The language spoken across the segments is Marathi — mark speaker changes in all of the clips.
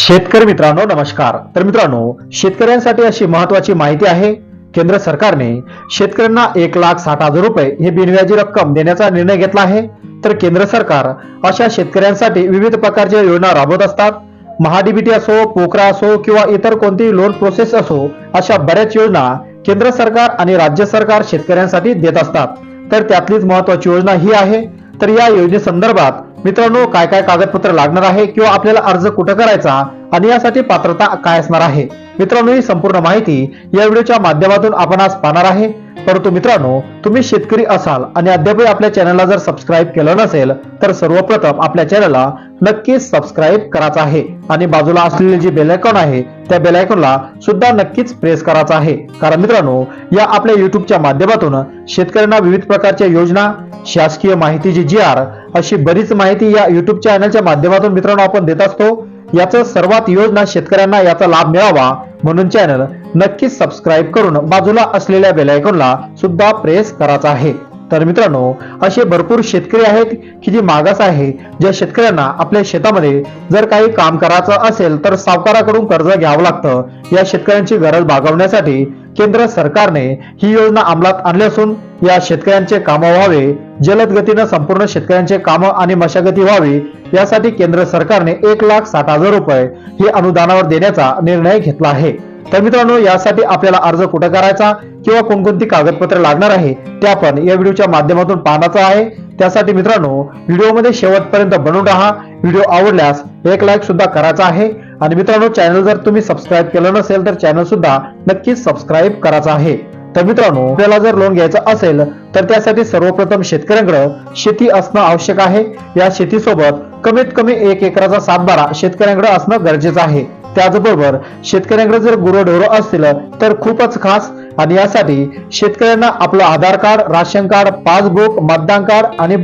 Speaker 1: शेतकरी मित्रांनो नमस्कार. तर मित्रांनो शेतकऱ्यांसाठी अशी महत्वाची माहिती आहे केंद्र सरकारने शेतकऱ्यांना एक लाख साठ हजार रुपये ही बिनव्याजी रक्कम देण्याचा निर्णय घेतला आहे. तर केंद्र सरकार अशा शेतकऱ्यांसाठी विविध प्रकारच्या योजना राबवत असतात. महाडीबीटी असो पोकरा असो किंवा इतर कोणतीही लोन प्रोसेस असो अशा बऱ्याच योजना केंद्र सरकार आणि राज्य सरकार शेतकऱ्यांसाठी देत असतात. तर त्यातलीच महत्वाची योजना ही आहे. तर या योजनेसंदर्भात मित्रांनो काय काय कागदपत्र लागणार आहे किंवा आपल्याला अर्ज कुठं करायचा आणि यासाठी पात्रता काय असणार आहे? मित्रांनो ही संपूर्ण माहिती या व्हिडिओच्या माध्यमातून आपण आज पाहणार आहे. परंतु मित्रांनो तुम्ही शेतकरी असाल आणि अद्यापही आपल्या चॅनलला जर सबस्क्राईब केलं नसेल तर सर्वप्रथम आपल्या चॅनलला नक्कीच सबस्क्राईब करायचं आहे. आणि बाजूला असलेले जे बेल आयकॉन आहे त्या बेलायकॉनला सुद्धा नक्कीच प्रेस करायचं आहे. कारण मित्रांनो या आपल्या युट्यूबच्या माध्यमातून शेतकऱ्यांना विविध प्रकारच्या योजना शासकीय माहितीची जी आर अशी बरीच माहिती या युट्यूब चॅनलच्या माध्यमातून मित्रांनो आपण देत असतो. याचं सर्वात योजना शेतकऱ्यांना याचा लाभ मिळावा म्हणून चॅनल नक्कीच सबस्क्राईब करून बाजूला असलेल्या बेलायकॉनला सुद्धा प्रेस करायचा आहे. तर मित्रांनो असे भरपूर शेतकरी आहेत की जी मागास आहे ज्या शेतकऱ्यांना आपल्या शेतामध्ये जर काही काम करायचं असेल तर सावकाराकडून कर्ज घ्यावं लागतं. या शेतकऱ्यांची गरज भागवण्यासाठी केंद्र सरकारने ही योजना अंमलात आणली असून या शेतकऱ्यांचे कामं व्हावे जलद गतीनं संपूर्ण शेतकऱ्यांचे कामं आणि मशागती व्हावी यासाठी केंद्र सरकारने एक लाख साठ हजार रुपये हे अनुदानावर देण्याचा निर्णय घेतला आहे. तर मित्रांनो यासाठी आपल्याला अर्ज कुठे करायचा किंवा कोणकोणती कागदपत्रे लागणार आहे ते आपण या व्हिडिओच्या माध्यमातून पाहण्याचं आहे. त्यासाठी मित्रांनो व्हिडिओमध्ये शेवटपर्यंत बनवून राहा. व्हिडिओ आवडल्यास एक लाईक सुद्धा करायचा आहे. आणि मित्रांनो चॅनल जर तुम्ही सबस्क्राईब केलं नसेल तर चॅनल सुद्धा नक्कीच सबस्क्राईब करायचं आहे. तर मित्रांनो आपल्याला जर लोन घ्यायचं असेल तर त्यासाठी सर्वप्रथम शेतकऱ्यांकडे शेती असणं आवश्यक आहे. या शेतीसोबत कमीत कमी एक एकराचा सातबारा शेतकऱ्यांकडे असणं गरजेचं आहे. त्याचबरोबर शेतकऱ्यांकडे जर गुरंढोरं असतील तर खूपच खास. आणि यासाठी शेतकऱ्यांना आपलं Aadhaar card ration card passbook मतदान कार्ड आणि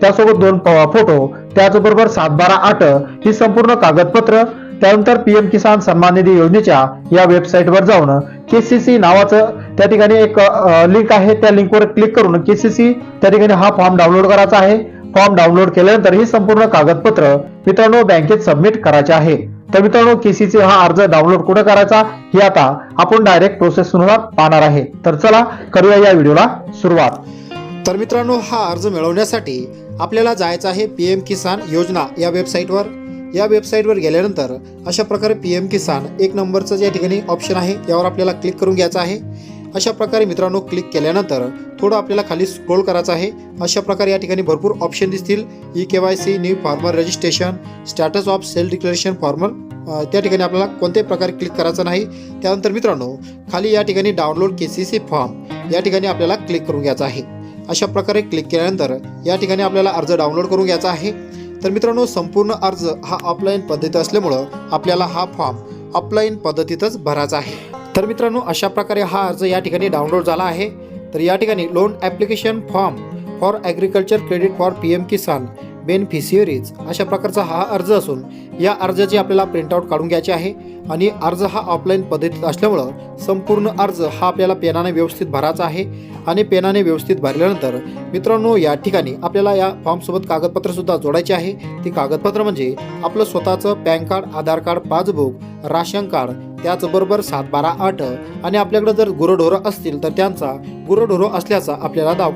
Speaker 1: त्यासोबत दोन फोटो त्याचबरोबर सातबारा आठ ही संपूर्ण कागदपत्र. त्यानंतर पीएम किसान सन्मान निधी योजनेच्या या वेबसाईटवर जाऊन केसीसी नावाचं त्या ठिकाणी एक लिंक आहे. त्या लिंकवर क्लिक करून केसीसी त्या ठिकाणी हा फॉर्म डाउनलोड करायचा आहे. फॉर्म डाउनलोड केल्यानंतर ही संपूर्ण कागदपत्र मित्रांनो बँकेत सबमिट करायचे आहे. तर मित्रांनो केसीसी हा अर्ज डाउनलोड कुठं करायचा हे आता आपण डायरेक्ट प्रोसेस पाहणार आहे. तर चला करूया या व्हिडिओला सुरुवात.
Speaker 2: तर मित्रांनो हा अर्ज मिळवण्यासाठी आपल्याला जायचं आहे पी एम किसान योजना या वेबसाईटवर या वेबसाईटवर गेल्यानंतर अशा प्रकारे पी एम किसान एक नंबरचं ज्या ठिकाणी ऑप्शन आहे यावर आपल्याला क्लिक करून घ्यायचं आहे. अशा प्रकारे मित्रांनो क्लिक केल्यानंतर थोडं आपल्याला खाली स्क्रोल करायचं आहे. अशा प्रकारे या ठिकाणी भरपूर ऑप्शन दिसतील. E K Y C new farmer registration status of self declaration farmer त्या ठिकाणी आपल्याला कोणत्याही प्रकारे क्लिक करायचं नाही. त्यानंतर मित्रांनो खाली या ठिकाणी download K C C form या ठिकाणी आपल्याला क्लिक करून घ्यायचं आहे. अशा प्रकारे क्लिक केल्यानंतर या ठिकाणी आपल्याला अर्ज डाउनलोड करून घ्यायचा आहे. तर मित्रांनो संपूर्ण अर्ज हा ऑफलाईन पद्धती असल्यामुळं आपल्याला हा फॉर्म ऑफलाईन पद्धतीतच भरायचा आहे. तर मित्रांनो अशा प्रकारे हा अर्ज या ठिकाणी डाउनलोड झाला आहे. तर या ठिकाणी loan application form for agriculture credit for P M Kisan beneficiaries अशा प्रकारचा हा अर्ज असून या अर्जाची आपल्याला प्रिंटआउट काढून घ्यायची आहे आणि अर्ज हा ऑफलाईन पद्धतीत असल्यामुळं संपूर्ण अर्ज हा आपल्याला पेनाने व्यवस्थित भरायचा आहे आणि पेनाने व्यवस्थित भरल्यानंतर मित्रांनो या ठिकाणी आपल्याला या फॉर्मसोबत कागदपत्रसुद्धा जोडायचे आहे. ती कागदपत्र म्हणजे आपलं स्वतःचं PAN card Aadhaar card passbook ration card त्याचबरोबर सात बारा आठ आणि आपल्याकडे जर गुरंढोरं असतील तर त्यांचा गुरंढोरं असल्याचा आपल्याला दाव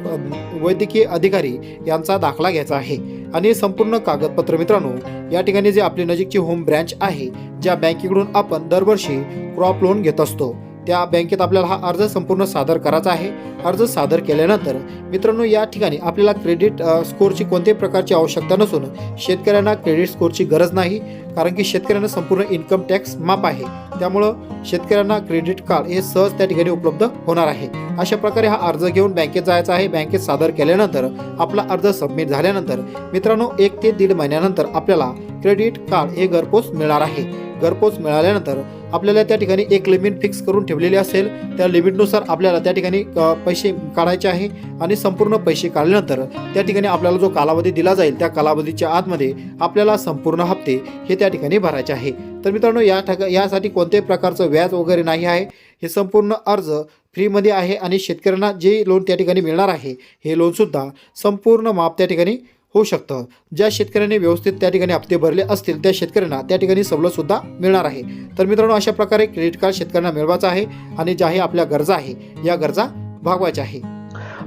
Speaker 2: वैद्यकीय अधिकारी यांचा दाखला घ्यायचा आहे. आणि संपूर्ण कागदपत्र मित्रांनो या ठिकाणी जे आपली नजीकची होम ब्रँच आहे ज्या बँकेकडून आपण दरवर्षी क्रॉप लोन घेत असतो त्या बँकेत आपल्याला हा अर्ज संपूर्ण सादर करायचा आहे. अर्ज सादर केल्यानंतर मित्रांनो या ठिकाणी आपल्याला क्रेडिट स्कोरची स्कोअरची कोणत्याही प्रकारची आवश्यकता नसून शेतकऱ्यांना क्रेडिट स्कोअरची गरज नाही. कारण की शेतकऱ्यांना संपूर्ण इन्कम टॅक्स माफ आहे. त्यामुळं शेतकऱ्यांना क्रेडिट कार्ड हे सहज त्या ठिकाणी उपलब्ध होणार आहे. अशा प्रकारे हा अर्ज घेऊन बँकेत जायचा आहे. बँकेत सादर केल्यानंतर आपला अर्ज सबमिट झाल्यानंतर मित्रांनो एक ते दीड महिन्यानंतर आपल्याला क्रेडिट कार्ड हे घरपोच मिळणार आहे. घरपोच मिळाल्यानंतर आपल्याला त्या ठिकाणी एक लिमिट फिक्स करून ठेवलेली असेल. त्या लिमिटनुसार आपल्याला त्या ठिकाणी पैसे काढायचे आहे आणि संपूर्ण पैसे काढल्यानंतर त्या ठिकाणी आपल्याला जो कालावधी दिला जाईल त्या कालावधीच्या आतमध्ये आपल्याला संपूर्ण हप्ते हे त्या त्या ठिकाणी भरायचे आहे. तर मित्रांनो या ठिका यासाठी कोणत्याही प्रकारचं व्याज वगैरे नाही आहे. हे संपूर्ण अर्ज फ्रीमध्ये आहे आणि शेतकऱ्यांना जे लोन त्या ठिकाणी मिळणार आहे हे लोनसुद्धा संपूर्ण माप त्या ठिकाणी होऊ शकतं. ज्या शेतकऱ्यांनी व्यवस्थित त्या ठिकाणी हप्ते भरले असतील त्या शेतकऱ्यांना त्या ठिकाणी सवलत सुद्धा मिळणार आहे. तर मित्रांनो अशा प्रकारे क्रेडिट कार्ड शेतकऱ्यांना मिळवायचं आहे आणि ज्या हे आपल्या गरजा आहे या गरजा भागवायच्या आहे.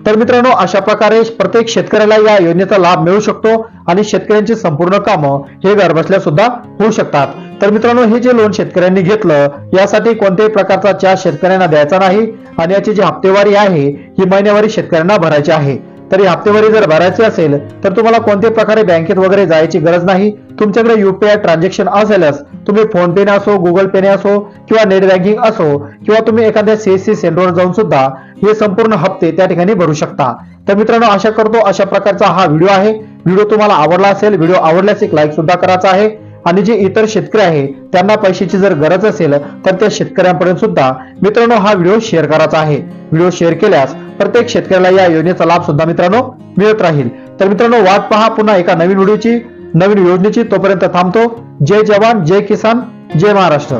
Speaker 1: तर मित्रांनो अशा प्रकारे प्रत्येक शेतकऱ्याला या योजनेचा लाभ मिळू शकतो आणि शेतकऱ्यांची संपूर्ण कामं हे घरबसल्या सुद्धा होऊ शकतात. तर मित्रांनो हे जे लोन शेतकऱ्यांनी घेतलं यासाठी कोणत्याही प्रकारचा चार्ज शेतकऱ्यांना द्यायचा नाही आणि याची जी हप्तेवारी आहे ही महिन्यावारी शेतकऱ्यांना भरायची आहे. तरी हप्तेवारी जर भरायची असेल तर तुम्हाला कोणत्याही प्रकारे बँकेत वगैरे जायची गरज नाही? तुमच्याकडे युपीआय ट्रान्झॅक्शन असेलच तुम्ही फोन पेने असो गुगल पेने असो किंवा नेट बँकिंग असो किंवा तुम्ही एखाद्या सीएससी सेंटरवर जाऊन सुद्धा हे संपूर्ण हप्ते त्या ठिकाणी भरू शकता. तर मित्रांनो आशा करतो अशा प्रकारचा हा व्हिडिओ आहे. व्हिडिओ तुम्हाला आवडला असेल व्हिडिओ आवडल्यास एक लाईक सुद्धा करायचा आहे. आणि जे इतर शेतकरी आहे त्यांना पैशाची जर गरज असेल तर त्या शेतकऱ्यांपर्यंत सुद्धा मित्रांनो हा व्हिडिओ शेअर करायचा आहे. व्हिडिओ शेअर केल्यास प्रत्येक शेतकऱ्याला या योजनेचा लाभ सुद्धा मित्रांनो मिळत राहील. तर मित्रांनो वाट पहा पुन्हा एका नवीन व्हिडिओची नवीन योजनेची. तोपर्यंत थांबतो. जय जवान जय किसान जय महाराष्ट्र.